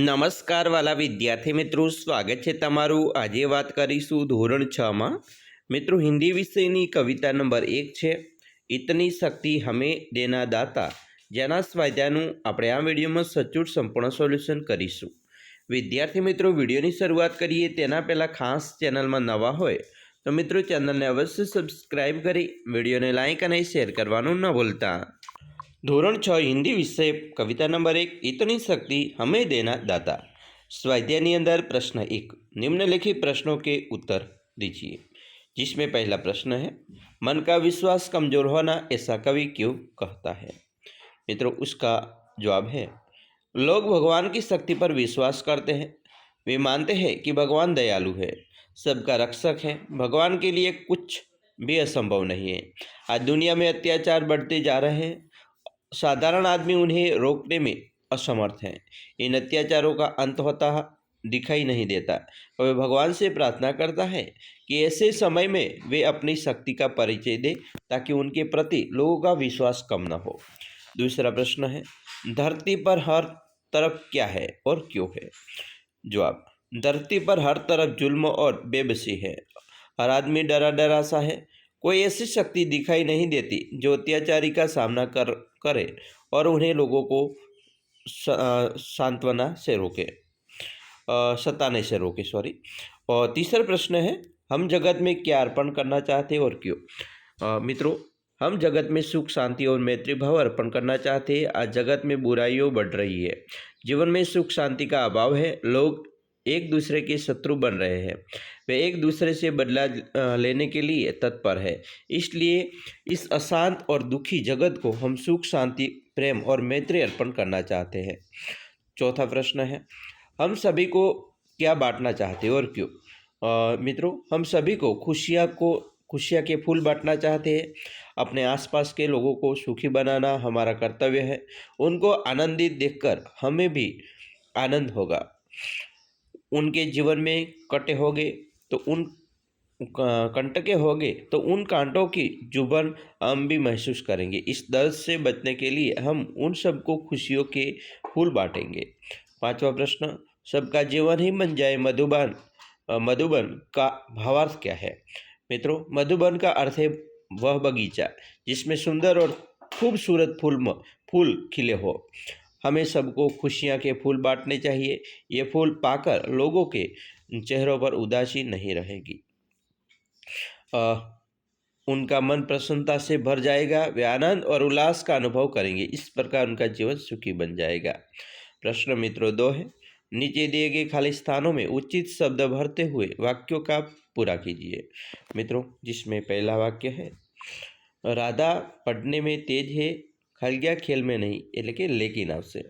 નમસ્કાર વાલા વિદ્યાર્થી મિત્રો, સ્વાગત છે તમારું. આજે વાત કરીશું ધોરણ છમાં મિત્રો, હિન્દી વિષયની કવિતા નંબર એક છે, ઇતની શક્તિ હમે દેના દાતા. જેના સ્વાધ્યાયનું આપણે આ વિડીયોમાં સચોટ સંપૂર્ણ સોલ્યુશન કરીશું. વિદ્યાર્થી મિત્રો, વિડીયોની શરૂઆત કરીએ. તેના પહેલાં ખાસ ચેનલમાં નવા હોય, તો મિત્રો, ચેનલને અવશ્ય સબસ્ક્રાઇબ કરી વિડીયોને લાઇક અને શેર કરવાનું ન ભૂલતા. ધોરણ છ હિન્દી વિષય કવિતા નંબર એક इतनी शक्ति हमें देना दाता स्वाध्याय अंदर प्रश्न एक निम्नलिखित प्रश्नों के उत्तर दीजिए जिसमें पहला प्रश्न है मन का विश्वास कमजोर होना ऐसा कवि क्यों कहता है मित्रों उसका जवाब है लोग भगवान की शक्ति पर विश्वास करते हैं वे मानते हैं कि भगवान दयालु है सबका रक्षक है भगवान के लिए कुछ भी असंभव नहीं है आज दुनिया में अत्याचार बढ़ते जा रहे हैं साधारण आदमी उन्हें रोकने में असमर्थ हैं। इन अत्याचारों का अंत होता दिखाई नहीं देता। और वे भगवान से प्रार्थना करता है कि ऐसे समय में वे अपनी शक्ति का परिचय दे ताकि उनके प्रति लोगों का विश्वास कम न हो। दूसरा प्रश्न है, धरती पर हर तरफ़ क्या है और क्यों है? जवाब, धरती पर हर तरफ़ जुल्म और बेबसी है। हर आदमी डरा डरा सा है। कोई ऐसी शक्ति दिखाई नहीं देती जो अत्याचारी का सामना कर, करे और उन्हें लोगों को सांत्वना से रोके। सताने से रोके सॉरी और तीसरा प्रश्न है, हम जगत में क्या अर्पण करना चाहते और क्यों? मित्रों, हम जगत में सुख, शांति और मैत्री भाव अर्पण करना चाहते हैं। आज जगत में बुराइयों बढ़ रही है। जीवन में सुख, शांति का अभाव है। लोग एक दूसरे के शत्रु बन रहे हैं। वे एक दूसरे से बदला लेने के लिए तत्पर है। इसलिए इस अशांत और दुखी जगत को हम सुख, शांति, प्रेम और मैत्री अर्पण करना चाहते हैं। चौथा प्रश्न है, हम सभी को क्या बांटना चाहते और क्यों? मित्रों, हम सभी को खुशियाँ को, खुशियाँ के फूल बांटना चाहते हैं। अपने आसपास के लोगों को सुखी बनाना हमारा कर्तव्य है। उनको आनंदित देखकर हमें भी आनंद होगा। उनके जीवन में कटे होंगे तो उन कंटके होंगे तो उन कांटों की जुबन हम भी महसूस करेंगे। इस दर्द से बचने के लिए हम उन सबको खुशियों के फूल बांटेंगे। पांचवा प्रश्न, सबका जीवन ही बन जाए मधुबन मधुबन का भावार्थ क्या है? मित्रों, मधुबन का अर्थ है वह बगीचा जिसमें सुंदर और खूबसूरत फूल फूल खिले हो। हमें सबको खुशियाँ के फूल बांटने चाहिए। ये फूल पाकर लोगों के चेहरों पर उदासी नहीं रहेगी। अ, उनका मन प्रसन्नता से भर जाएगा वे आनंद और उल्लास का अनुभव करेंगे। इस प्रकार उनका जीवन सुखी बन जाएगा। प्रश्न मित्रों दो है। नीचे दिए गए खाली स्थानों में उचित शब्द भरते हुए वाक्यों का पूरा कीजिए। मित्रों जिसमें पहला वाक्य है राधा पढ़ने में तेज है खल गया खेल में नहीं એટલે કે लेकिन આવશે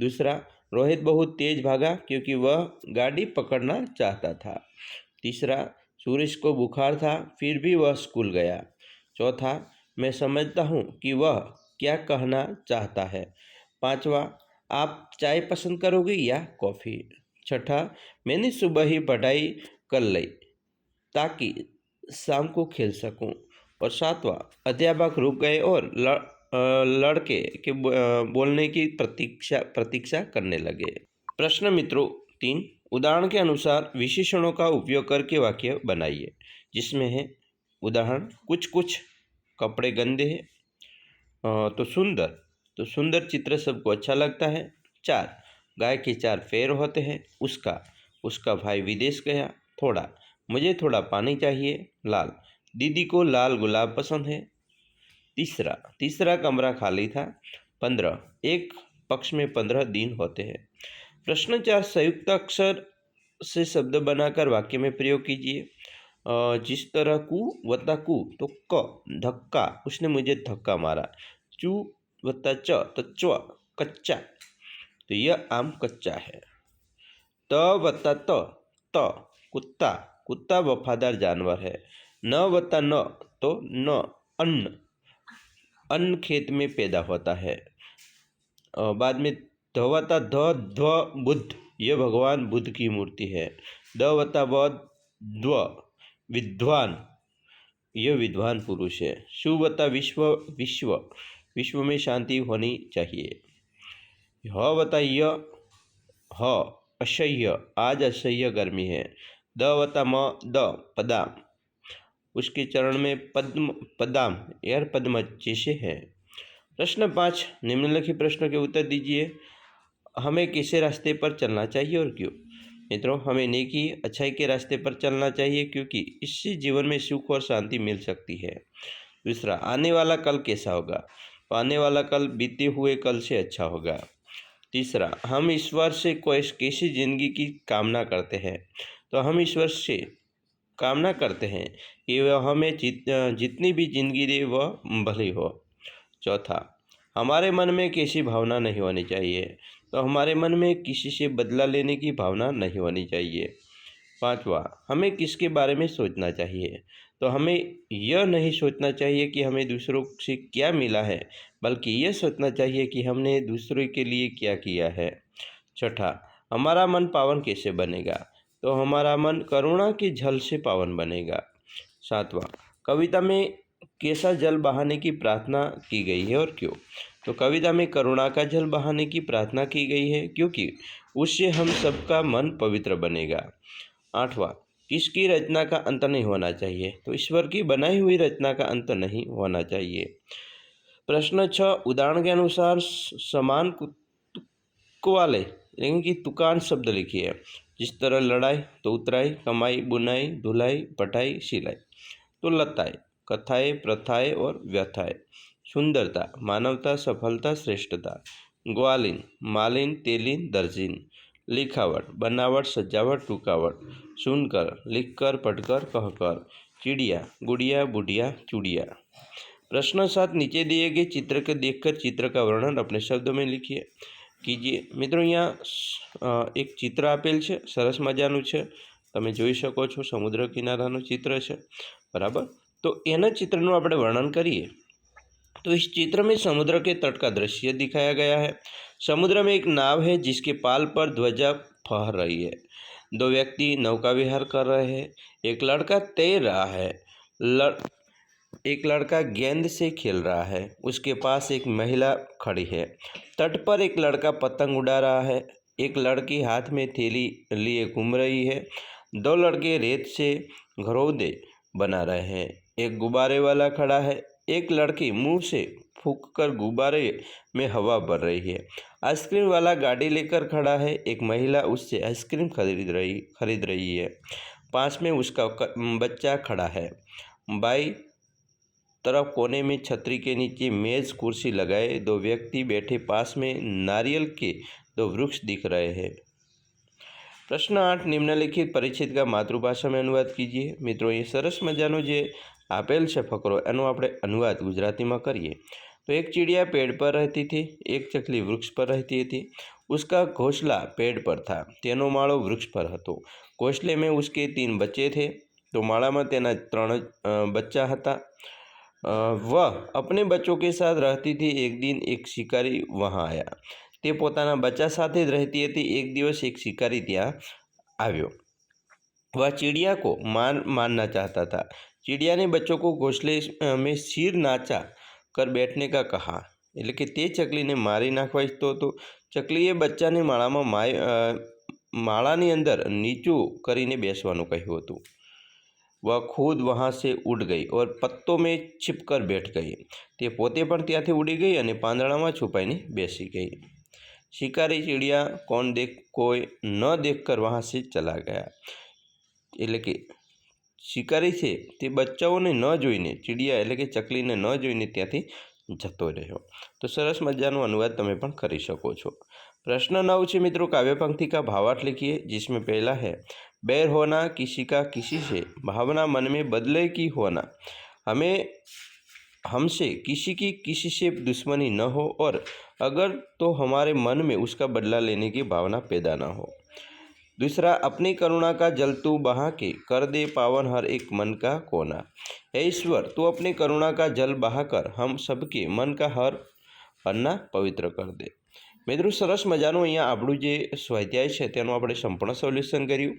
दूसरा रोहित बहुत तेज भागा क्योंकि वह गाड़ी पकड़ना चाहता था तीसरा सूरज को बुखार था फिर भी वह स्कूल गया चौथा मैं समझता हूँ कि वह क्या कहना चाहता है पांचवा आप चाय पसंद करोगे या कॉफ़ी छठा मैंने सुबह ही पढ़ाई कर ली ताकि शाम को खेल सकूं और सातवां अध्यापक रुक गए और लड़, अ, लड़के के बोलने की प्रतीक्षा प्रतीक्षा करने लगे। प्रश्न मित्रों, तीन, उदाहरण के अनुसार विशेषणों का उपयोग करके वाक्य बनाइए, जिसमें है, उदाहरण कुछ कुछ कपड़े गंदे हैं तो सुंदर तो सुंदर चित्र सबको अच्छा लगता है, चार, गाय के चार पैर होते हैं, उसका उसका भाई विदेश गया, थोड़ा, मुझे थोड़ा पानी चाहिए, लाल, दीदी को लाल गुलाब पसंद है तीसरा तीसरा कमरा खाली था। पंद्रह, एक पक्ष में पंद्रह दिन होते हैं। प्रश्न चार संयुक्त अक्षर से शब्द बनाकर वाक्य में प्रयोग कीजिए। जिस तरह कु वत्ता कु तो क, धक्का, उसने मुझे धक्का मारा। चू वत्ता च तो च्व, कच्चा। तो यह आम कच्चा है। त वत्ता त त, कुत्ता कुत्ता वफादार जानवर है। न वत्ता न तो न, अन्न। अन्न खेत में पैदा होता है। बाद में धवता ध, ध्व, बुद्ध यह भगवान बुद्ध की मूर्ति है। द वत्ता व द्व विद्वान यह विद्वान पुरुष है। सुवता विश्व विश्व विश्व में शांति होनी चाहिए। ह वता य, ह असह्य आज असह्य गर्मी है। द वता म, द पदाम उसके चरण में पद्म, पदाम यार पद्म जैसे है। प्रश्न पाँच, निम्नलिखित प्रश्नों के उत्तर दीजिए। हमें किसे रास्ते पर चलना चाहिए और क्यों? मित्रों, हमें नेकी, अच्छाई के रास्ते पर चलना चाहिए क्योंकि इससे जीवन में सुख और शांति मिल सकती है। दूसरा, आने वाला कल कैसा होगा? तो आने वाला कल बीते हुए कल से अच्छा होगा। तीसरा, हम ईश्वर से कोई कैसी ज़िंदगी की कामना करते हैं? तो हम ईश्वर से कामना करते हैं कि वह हमें जित जितनी भी ज़िंदगी दे, वह भली हो। चौथा, हमारे मन में कैसी भावना नहीं होनी चाहिए तो हमारे मन में किसी से बदला लेने की भावना नहीं होनी चाहिए। पांचवा, हमें किसके बारे में सोचना चाहिए तो हमें यह नहीं सोचना चाहिए कि हमें दूसरों से क्या मिला है, बल्कि यह सोचना चाहिए कि हमने दूसरों के लिए क्या किया है। छठा, हमारा मन पावन कैसे बनेगा तो हमारा मन करुणा की झल से पावन बनेगा। सातवां। कविता में कैसा जल बहाने की प्रार्थना की गई है और क्यों? तो कविता में करुणा का जल बहाने की प्रार्थना की गई है क्योंकि उससे हम सबका मन पवित्र बनेगा। आठवां, किसकी रचना का अंत नहीं होना चाहिए? तो ईश्वर की बनाई हुई रचना का अंत नहीं होना चाहिए। प्रश्न छः, उदाहरण के अनुसार समान वाले यानी कि तुकान शब्द लिखिए जिस तरह लड़ाई तो उतराई, कमाई, बुनाई, धुलाई, पटाई, सिलाई। तो लताई कथाएं प्रथाएं और व्यथाएं सुंदरता मानवता सफलता श्रेष्ठता ग्वालिन मालिन तेलिन दर्जिन लिखावट बनावट सजावट टूकावट सुनकर लिखकर पढ़कर कहकर चिड़िया गुड़िया बुढ़िया चुड़िया प्रश्न सात नीचे दिए गए चित्र के देखकर चित्र का वर्णन अपने शब्दों में लिखिए કીજીએ મિત્રો અહીંયા એક ચિત્ર આપેલ છે સરસ મજાનું છે તમે જોઈ શકો છો સમુદ્ર કિનારાનું ચિત્ર છે બરાબર તો એના ચિત્રનું આપણે વર્ણન કરીએ तो इस चित्र में समुद्र के तट का दृश्य दिखाया गया है समुद्र में एक नाव है जिसके पाल पर ध्वजा फहर रही है दो व्यक्ति नौका विहार कर रहे हैं एक लड़का तैर रहा है लड़ एक लड़का गेंद से खेल रहा है उसके पास एक महिला खड़ी है तट पर एक लड़का पतंग उड़ा रहा है एक लड़की हाथ में थैली लिए घूम रही है दो लड़के रेत से घरौदे बना रहे हैं। एक गुब्बारे वाला खड़ा है। एक लड़की मुँह से फूक कर गुब्बारे में हवा भर रही है। आइसक्रीम वाला गाड़ी लेकर खड़ा है। एक महिला उससे आइसक्रीम खरीद रही खरीद रही है। पास में उसका बच्चा खड़ा है। बाई तरफ़ कोने में छतरी के नीचे मेज कुर्सी लगाए दो व्यक्ति बैठे। पास में नारियल के दो वृक्ष दिख रहे हैं। प्रश्न आठ निम्नलिखित परिचित का मातृभाषा में अनुवाद कीजिए मित्रों ये सरस मजानो जो આપેલ છે ફકરો એનો આપણે અનુવાદ ગુજરાતીમાં કરીએ तो एक चिड़िया पेड़ पर रहती थी एक चकली वृक्ष पर रहती थी उसका घोंसला पेड़ पर था તેનો માળો વૃક્ષ પર હતો ઘોંસલે में उसके तीन बच्चे थे तो માળામાં તેના ત્રણ બચ્ચા હતા वह अपने बच्चों के साथ रहती थी एक दिन एक शिकारी वहाँ आया તે પોતાના બચ્ચા સાથે જ રહેતી હતી એક દિવસ એક શિકારી ત્યાં આવ્યો वह चिड़िया को मार मारना चाहता था चिड़िया ने बच्चों को घोंसले में सिर नाचा कर बैठने का कहा એટલે કે તે ચકલીને મારી નાખવા ઈચ્છતો હતો ચકલીએ બચ્ચાને માળામાં માય માળાની અંદર નીચું કરીને બેસવાનું કહ્યું હતું वह खुद वहाँ से उड़ गई और पत्तों में छिप कर बैठ गई તે પોતે પણ ત્યાંથી ઉડી ગઈ અને પાંદડામાં છુપાઈને બેસી ગઈ શિકારી चिड़िया कौन देख कोई न देखकर वहाँ से चला गया એટલે કે શિકારી છે તે બચ્ચાઓને ન જોઈને ચીડિયા એટલે કે ચકલીને ન જોઈને ત્યાંથી જતો રહ્યો તો સરસ મજાનો અનુવાદ તમે પણ કરી શકો છો प्रश्न नौ છે મિત્રો काव्य पंक्ति का भावार्थ लिखिए जिसमें पहला है बैर होना किसी का किसी से भावना मन में बदले की होना हमें हमसे किसी की किसी से दुश्मनी न हो और अगर तो हमारे मन में उसका बदला लेने की भावना पैदा न हो। दूसरा, अपनी करुणा का जल तू बहा के कर दे पावन हर एक मन का कोना। हे ईश्वर, तू अपनी करुणा का जल बहाकर हम सबके मन का हर पन्ना पवित्र कर दे। મિત્રો, સરસ મજાનું અહીંયા આપણું જે સ્વાધ્યાય છે, તેનું આપણે સંપૂર્ણ સોલ્યુશન કર્યું.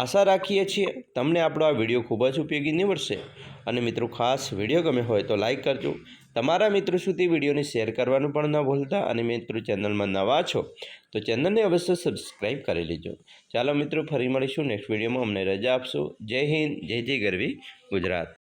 આશા રાખીએ છીએ તમને આપણો આ વીડિયો ખૂબ જ ઉપયોગી નીવડશે. અને મિત્રો, ખાસ વીડિયો ગમે હોય તો લાઇક કરજો. તમારા મિત્રો સુધી વિડીયોને શેર કરવાનું પણ ન ભૂલતા અને મિત્રો, ચેનલમાં નવા છો તો ચેનલને અવશ્ય સબસ્ક્રાઈબ કરી લેજો. ચાલો મિત્રો, ફરી મળીશું નેક્સ્ટ વિડીયોમાં. અમને રજા આપશો. જય હિન્દ, જય જય ગરવી ગુજરાત.